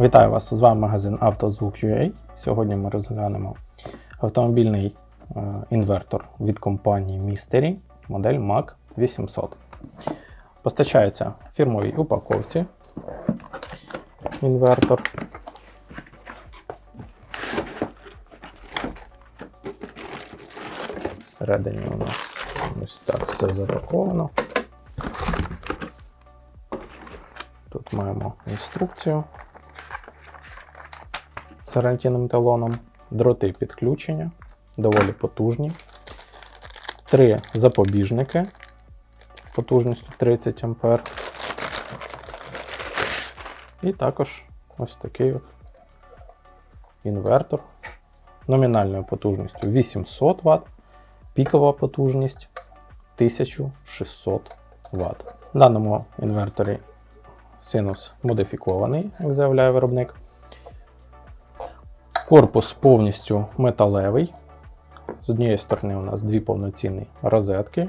Вітаю вас! З вами магазин «Автозвук.UA». Сьогодні ми розглянемо автомобільний е, інвертор від компанії Mystery, модель MAC 800. Постачається в фірмовій упаковці інвертор. Всередині у нас ось так все запаковано. Тут маємо інструкцію з гарантійним талоном, дроти підключення, доволі потужні, три запобіжники потужністю 30 А. І також ось такий от інвертор номінальною потужністю 800 Вт, пікова потужність 1600 Вт. В даному інверторі синус модифікований, як заявляє виробник. Корпус повністю металевий. З однієї сторони у нас дві повноцінні розетки,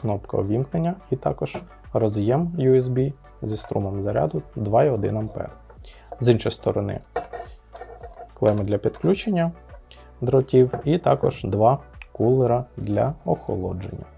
кнопка увімкнення і також роз'єм USB зі струмом заряду 2,1 А. З іншої сторони клеми для підключення дротів і також два кулера для охолодження.